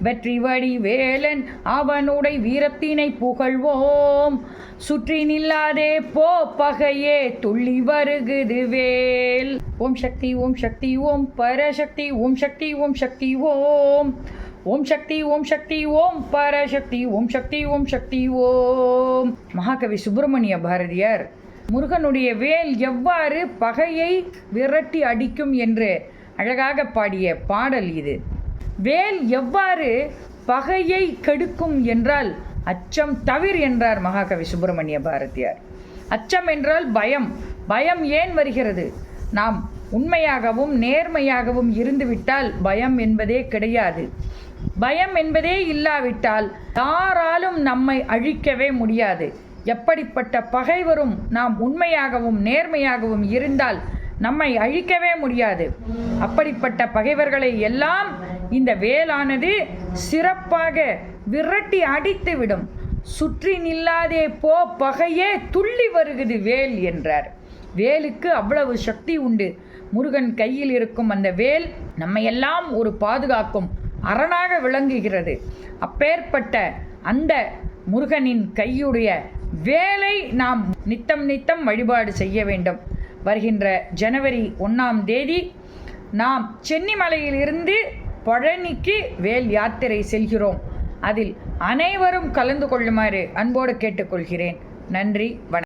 வெற்றி வடி வேலன் அவனுடைய வீரத்தினை புகழ்வோம். சுற்றி நில்லாதே போ பகையே துள்ளி வருகுது வேல். ஓம் சக்தி ஓம் சக்தி ஓம் பரசக்தி ஓம் சக்தி ஓம் சக்தி ஓம். ஓம் சக்தி ஓம் சக்தி ஓம் பரசக்தி ஓம் சக்தி ஓம் சக்தி ஓம். மகாகவி சுப்பிரமணிய பாரதியார் முருகனுடைய வேல் எவ்வாறு பகையை விரட்டி அடிக்கும் என்று அழகாக பாடிய பாடல் இது. வேல் எவ்வாறு பகையை கெடுக்கும் என்றால் அச்சம் தவிர் என்றார் மகாகவி சுப்பிரமணிய பாரதியார். அச்சம் என்றால் பயம். பயம் ஏன் வருகிறது? நாம் உண்மையாகவும் நேர்மையாகவும் இருந்துவிட்டால் பயம் என்பதே கிடையாது. பயம் என்பதே இல்லாவிட்டால் யாராலும் நம்மை அழிக்கவே முடியாது. எப்படிப்பட்ட பகைவரும் நாம் உண்மையாகவும் நேர்மையாகவும் இருந்தால் நம்மை அழிக்கவே முடியாது. அப்படிப்பட்ட பகைவர்களை எல்லாம் இந்த வேலானது சிறப்பாக விரட்டி அடித்து விடும். சுற்றி நில்லாதே போ பகையே துள்ளி வருகுது வேல் என்றார். வேலுக்கு அவ்வளவு சக்தி உண்டு. முருகன் கையில் இருக்கும் அந்த வேல் நம்மையெல்லாம் ஒரு பாதுகாக்கும் அரணாக விளங்குகிறது. அப்பேற்பட்ட அந்த முருகனின் கையுடைய வேலை நாம் நித்தம் நித்தம் வழிபாடு செய்ய வேண்டும். வருகின்ற ஜனவரி ஒன்றாம் தேதி நாம் சென்னிமலையிலிருந்து பழனிக்கு வேல் யாத்திரை செல்கிறோம். அதில் அனைவரும் கலந்து கொள்ளுமாறு அன்போடு கேட்டுக்கொள்கிறேன். நன்றி வணக்கம்.